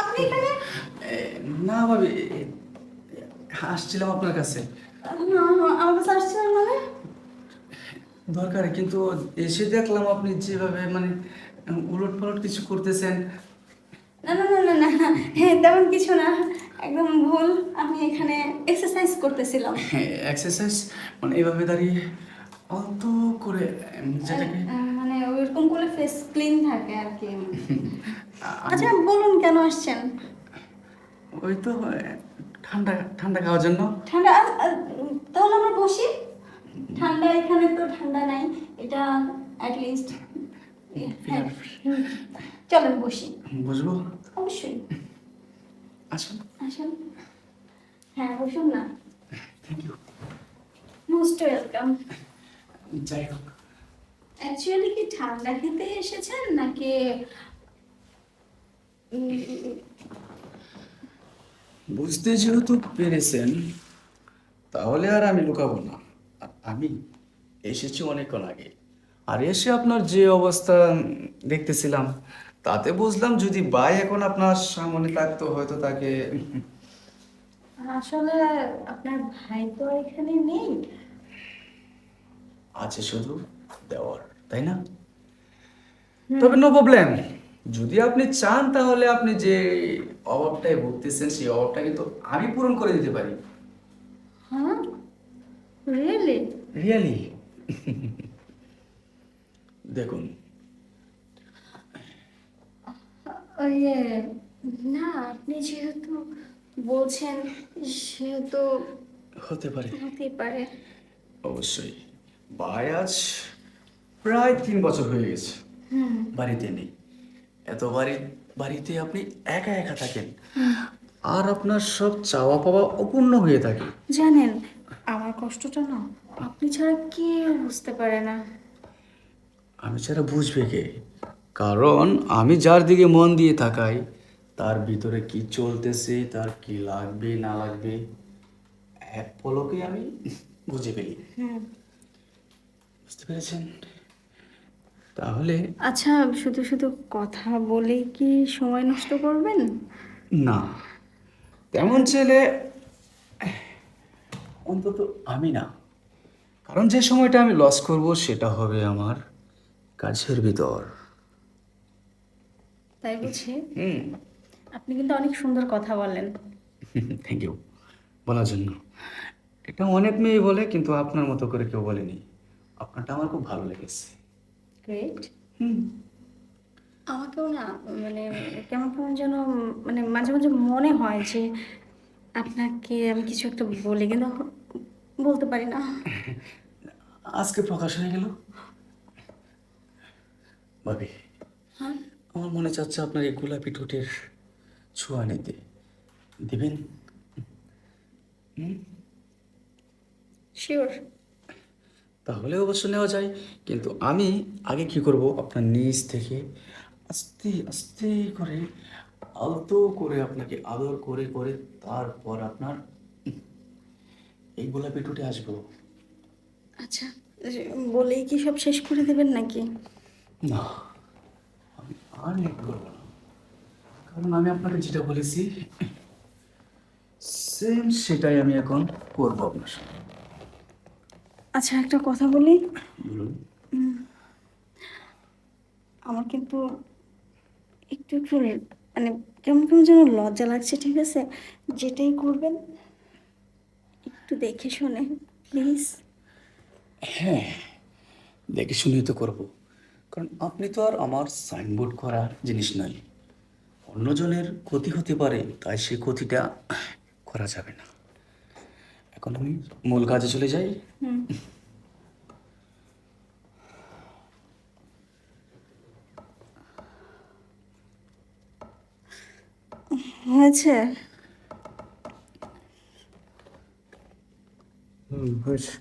আপনি এখানে? না ভাবি আসছিলাম আপনার কাছে। না, আমার কাছে আসছিলেন মানে? দরকার কিন্তু এসে দেখলাম আপনি যেভাবে মানে উলট পালট কিছু করতেছেন। না না না না না না হ্যাঁ তেমন কিছু না। একদম ভুল আমি এখানে এক্সারসাইজ করতেছিলাম। এক্সারসাইজ মানে এভাবে দাঁড়িয়ে অত করে যেটাকে ফেস ক্লিন থাকে আর কি। আচ্ছা বলুন কেন আসছেন? ওই তো ঠান্ডা ঠান্ডা খাওয়ার জন্য। ঠান্ডা তাহলে আমরা বসি। ঠান্ডা এখানে তো ঠান্ডা নাই এটা অ্যাটলিস্ট হ্যাঁ চলেন বসি। বুঝব অবশ্যই। আসুন। আসুন। হ্যাঁ বসুন না। থ্যাংক ইউ মোস্ট ওয়েলকাম যাই হোক। অ্যাকচুয়ালি কি ঠান্ডা খেতে এসেছেন নাকি? বুঝতে যেহেতু পেরেছেন তাহলে আর আমি লুকাবো না। আমি এসেছি অনেকক্ষণ আগে। আর এসে আপনার যে অবস্থা দেখতেছিলাম তাতে বুঝলাম যদি বাই এখন আপনার সামনে থাকতো হয়তো তাকে আসলে আপনার ভাই তো এখানে নেই। আছে শুধু দেওয়ার তাই না? তবে নো প্রবলেম যদি আপনি চান তাহলে আপনি যে অভাবটায় ভুগতেছেন সেই অভাবটা কিন্তু আমি পূরণ করে দিতে পারি। হ্যাঁ? রিয়েলি রিয়েলি দেখুন। এ, না আপনি যেহেতু বলছেন সেহেতু হতে পারে। হতেই পারে। অবশ্যই। ভাই আজ প্রায় তিন বছর হয়ে গেছে। বাড়িতে নেই। এত বাড়ি বাড়িতে আপনি একা একা থাকেন। আর আপনার সব চাওয়া পাওয়া অপূর্ণ হয়ে থাকে। জানেন আমার কষ্টটা না আপনি ছাড়া কেউ বুঝতে পারে না। আমি ছাড়া বুঝবে কে? কারণ আমি যার দিকে মন দিয়ে থাকাই তার ভিতরে কি চলতেছে তার কি লাগবে না লাগবে এক পলকে আমি বুঝে ফেলি। বুঝতে পেরেছেন? তাহলে আচ্ছা শুধু শুধু কথা বলে কি সময় নষ্ট করবেন? না। তেমন ছেলে অন্তত আমি না। কারণ যে সময়টা আমি লস করব সেটা হবে আমার কাজের ভিতর। তাই বুঝি? হুম। আপনি কিন্তু অনেক সুন্দর কথা বলেন থ্যাংক ইউ বলার জন্য। এটা অনেক মেয়ে বলে কিন্তু আপনার মতো করে কেউ বলেনি। আপনারটা আমার খুব ভালো লেগেছে। গ্রেট হুম। আমাকেও না মানে কেমন কেমন যেন মানে মাঝে মাঝে মনে হয় যে আপনাকে আমি কিছু একটা বলি কিন্তু বলতে পারি না। আজকে প্রকাশ হয়ে গেল। ভাবি হ্যাঁ? আমার মনে চাচ্ছে আপনার এই গোলাপি ঠোঁটের ছোঁয়া নিতে। দিবেন? শিওর তাহলে অবশ্য নেওয়া যায়। কিন্তু আমি আগে কি করব? আপনার নিজ থেকে আস্তে আস্তে করে আলতো করে আপনাকে আদর করে করে তারপর আপনার এই গোলাপি ঠোঁটে আসব। আচ্ছা বলেই কি সব শেষ করে দেবেন নাকি? না আমি আর লেট করব না। কারণ আমি আপনাকে যেটা বলেছি সেম সেটাই আমি এখন করব আপনার সাথে আচ্ছা একটা কথা বলি। আমার কিন্তু একটু একটু মানে কেমন কেমন যেন লজ্জা লাগছে ঠিক আছে? যেটাই করবেন একটু দেখে শুনে প্লিজ হ্যাঁ দেখে শুনেই তো করব। কারণ আপনি তো আর আমার সাইনবোর্ড করার জিনিস নয়। অন্যজনের ক্ষতি হতে পারে তাই সে ক্ষতিটা করা যাবে না। এখন আমি মূল কাজে চলে যাই। হুম। হয়েছে? হুম হয়েছে।